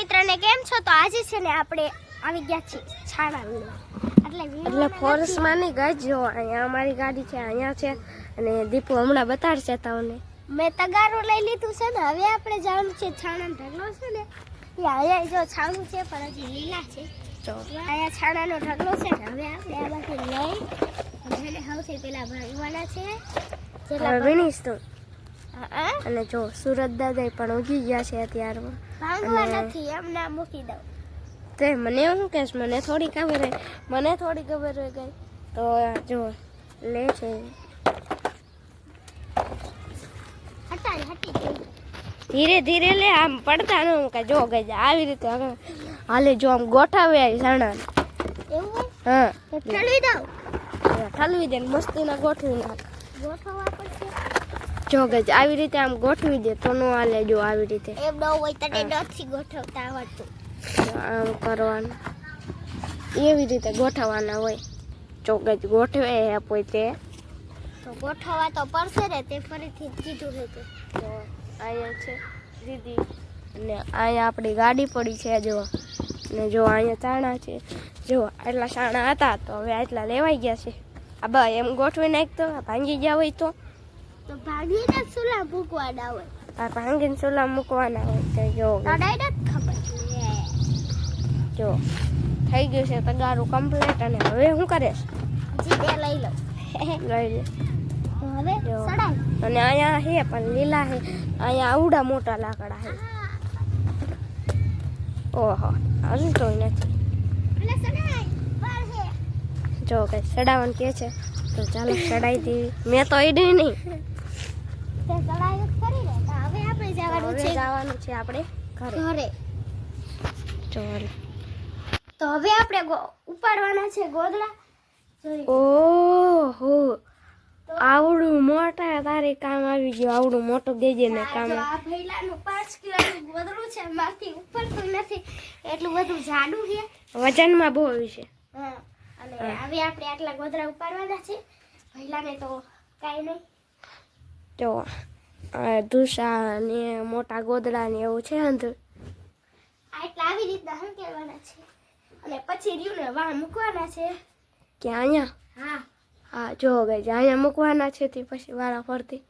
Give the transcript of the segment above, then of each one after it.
મિત્રને કેમ છો? તો આજે છે ને આપણે આવી ગયા છીએ છાણા વીણવા એટલે એટલે ફોરેસ્ટમાં નહીં ગઈ જો અહીંયા અમારી ગાડી છે અહીંયા છે અને દીપુ હમણાં બતાડશે તમને. મેં તગારું લઈ લીધું છે ને હવે આપણે જવાનું છે છાણાનો ઢગલો છે ને. એ અહીંયા જો છાણું છે પણ હજી લીલા છે. તો. અહીંયા છાણાનો ઢગલો છે ને હવે આપણે આમાંથી લઈ અને સૌથી પહેલાં ભાગવાના છે. જેટલા વીણીશ તું. અને જો સુરત દાદા પણ ઉગી ગયા છે અત્યારમાં. નથી એમ ના મૂકી દઉં. તે મને શું કહેશ મને થોડી ખબર હોય મને થોડી ખબર હોય ગઈ તો જો લે છે. ધીરે ધીરે લે આમ પડતા નું કે જો ગઈ આવી રીતે હાલે જો આમ ગોઠાવે સાણા એવું? હા. ઠલવી દઉં. ઠલવી દે મસ્તી મસ્તીના ગોઠવી નાખ ગોઠવવા જો. ગઈ આવી રીતે આમ ગોઠવી દે તો નો હાલે જો આવી રીતે. એમ ન હોય તને નથી ગોઠવતા આવડતું જો આમ કરવાનું. એવી રીતે ગોઠવવાના હોય. ચોગજ ગોઠવે એ પોતે. તો ગોઠવવા તો પડશે ને તે ફરીથી કીધું હતું. તો અહીંયા છે દીદી. અને અહીંયા આપણી ગાડી પડી છે જો. ને જો અહીંયા ચાણા છે. જો આટલા ચાણા હતા તો હવે આટલા લેવાઈ ગયા છે. આ બા એમ ગોઠવી નાખતો ભાંગી ગયા હોય તો. તો ભાંગીને સુલા મૂકવાના હોય. આ ભાંગીને ચૂલા મૂકવાના હોય તો જો. ડાયરેક્ટ ખબર જો. થઈ ગયું છે તગારું કમ્પ્લીટ અને હવે શું કરે? હજી બે લઈ લો લઈ લે. હવે સડાય. અને અહીંયા હે પણ લીલા હે. અહીંયા આવડા મોટા લાકડા હે. ઓહો હજુ તો નથી. જો કઈ સડાવન કે છે તો ચાલો સડાઈ દેવી મેં તો ઈડી નહીં. તે સડાય ખરી ને? તો હવે આપણે જવાનું છે જવાનું છે આપણે ઘરે. ઘરે. તો હવે આપણે ઉપાડવાના છે ગોદડા. ઓહો. આવડું મોટા તારે કામ આવી ગયું. આવડું મોટું દેજે ને કામ. આ ભૈલાનું પાંચ કિલોનું ગોદડું છે મારથી ઉપરતું નથી. એટલું બધું જાડું છે. વજનમાં બહુ છે. હા. અને. હવે આપણે આટલા ગોદરા ઉપાડવાના છે. ભૈલાને તો કાંઈ નહીં. જો આ ધૂસા ને મોટા ગોદડા ને એવું છે અંદર. આ એટલા આવી રીતના હંકેલવાના છે? અને પછી રહ્યું ને વાહ મૂકવાના છે. કે અહીંયા? હા. હા જો ગઈ અહીંયા મૂકવાના છે તે પછી વાળા ફરતી.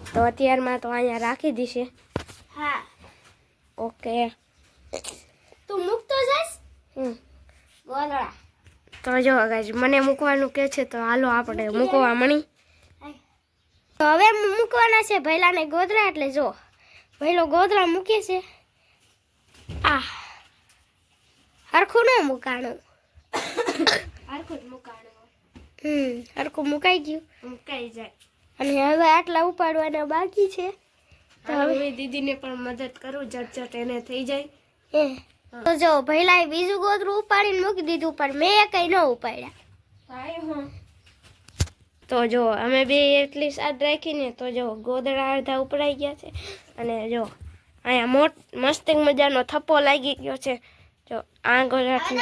તો અત્યારમાં તો અહીંયા રાખી દીશે. હા. ઓકે. તું મૂકતો જઈશ? હમ. ગોદડા. તો જો ગાઈઝ મને મૂકવાનું કે છે તો હાલો આપણે મૂકવા મણી તો હવે મૂકવાના છે ભૈલાને ગોધરા એટલે જો ભૈલો ગોધરા મૂકે છે. આ હરખું ન મૂકાણું. હરખું હમ હરખું મુકાઈ ગયું. મુકાઈ જાય. અને હવે આટલા ઉપાડવાના બાકી છે. તો હવે દીદીને પણ મદદ કરું જટ એને થઈ જાય. તો જો ભૈલાએ બીજું ગોદરું ઉપાડીને મૂકી દીધું પણ મેં કઈ ન ઉપાડ્યા. તો જો અમે બે એટલી સાદ રાખીને તો જો ગોદડા અડધા ઉપડાઈ ગયા છે. અને જો અહીંયા મોટ મસ્ત મજાનો થપ્પો લાગી ગયો છે. જો આ ગોદડાથી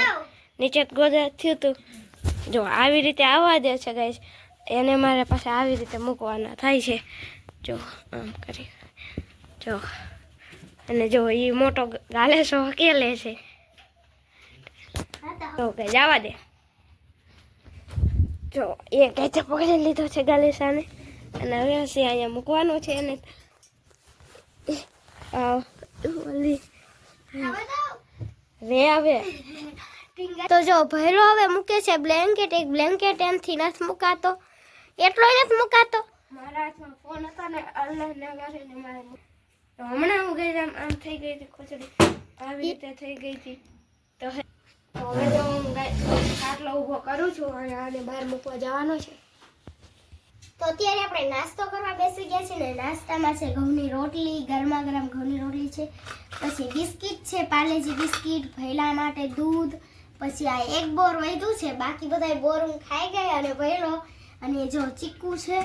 નીચે ગોદડા થયું હતું. જો આવી રીતે આવવા દે છે ગાઈશ એને મારે પાસે આવી રીતે મૂકવાના થાય છે. જો આમ કરી. જો અને જો એ મોટો ગાલે સો હકેલે છે. તો. કે જવા દે. જો એ કેચપ પકડી લીધો છે ગાલેસાને અને હવે હશે અહીંયા મૂકવાનો છે અને રે આવે તો જો ભૈલો હવે મૂકે છે બ્લેન્કેટ એક બ્લેન્કેટ એમથી નથી મુકાતો. એટલો નથી મુકાતો. મારા હાથમાં ફોન હતો ને અલ્લાહ ના કરીને મારે. તો હમણાં હું ગઈ આમ થઈ ગઈ હતી ખોચડી. આવી રીતે થઈ ગઈ હતી. તો હે- તો હવે તો હું ખાટલો ઊભો કરું છું અને આને બહાર મૂકવા જવાનો છે. તો અત્યારે આપણે નાસ્તો કરવા બેસી ગયા છીએ ને નાસ્તામાં છે ઘઉંની રોટલી ગરમા ગરમ ઘઉંની રોટલી છે. પછી બિસ્કિટ છે પાર્લેજી બિસ્કિટ ભૈલા માટે દૂધ પછી આ એક બોર વધ્યું છે બાકી બધા બોર હું ખાઈ ગઈ અને ભૈલો અને જો ચીકુ છે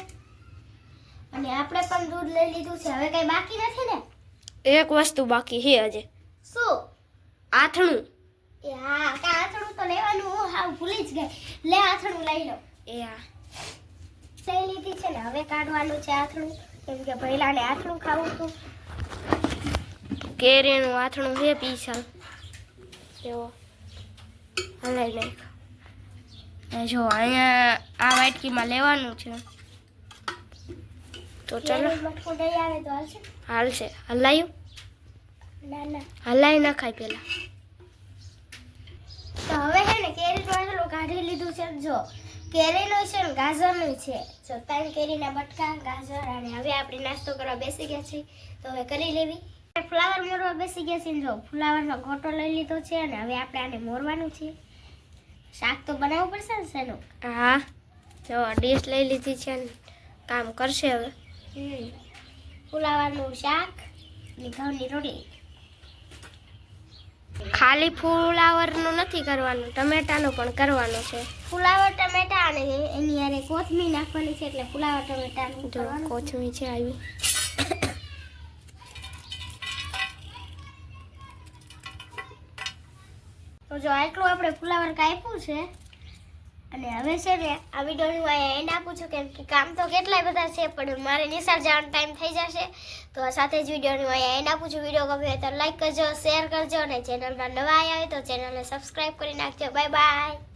અને આપણે પણ દૂધ લઈ લીધું છે. હવે કઈ બાકી નથી ને? એક વસ્તુ બાકી છે હજે. શું? આથણું. એ હા કા આથણું તો લેવાનું હું હાવ ભૂલી જ ગઈ. લે આથણું લઈ લો. એ આ લઈ લીધી છે ને હવે કાઢવાનું છે આથણું. કેમ કે ભૈલાને આથણું ખાવું હતું. કેરીનું આથણું છે પીસલ એવો હલાઈ નાખ. જો અહીંયા આ વાટકીમાં લેવાનું છે. તો ચલો. હાલશે? હલાયું? ના ના. હલાઈ નખાય પેલા ને કેરીનું આટલું કાઢી લીધું છે જો. કેરીનું છે ને ગાજરનું છે. જો ત્રણ કેરીના બટકા ગાજર અને હવે આપણે નાસ્તો કરવા બેસી ગયા છીએ. તો હવે કરી લેવી. ફ્લાવર મોરવા બેસી ગયા છીએ ને જો. ફ્લાવરનો ગોટો લઈ લીધો છે અને હવે આપણે આને મોરવાનું છે. શાક તો બનાવવું પડશે ને શેનું? હા. જો ડીશ લઈ લીધી છે ને. કામ કરશે હવે. હમ. ફુલાવરનું શાક અને ઘઉંની રોટલી. ખાલી ફુલાવરનું નથી કરવાનું ટમેટાનું પણ કરવાનું છે. ફુલાવર ટમેટા અને એની યારે કોથમીર નાખવાની છે એટલે ફુલાવર ટમેટાનું જો. કોથમીર છે આવી. તો જો આટલું આપણે ફુલાવર કાપ્યું છે. અને હવે છે ને આ વિડીયોનું અહીંયા એન્ડ આપું છું કેમ કે કામ તો કેટલાય બધા છે, પણ મારે નિશાળ જવાનો ટાઈમ થઈ જશે. તો સાથે જ વિડીયોનું અહીંયા એન્ડ આપું છું. વીડિયો હોય તો લાઈક કરજો શેર કરજો અને ચેનલમાં નવા આવ્યા હોય તો ચેનલને સબસ્ક્રાઈબ કરી નાખજો. Bye bye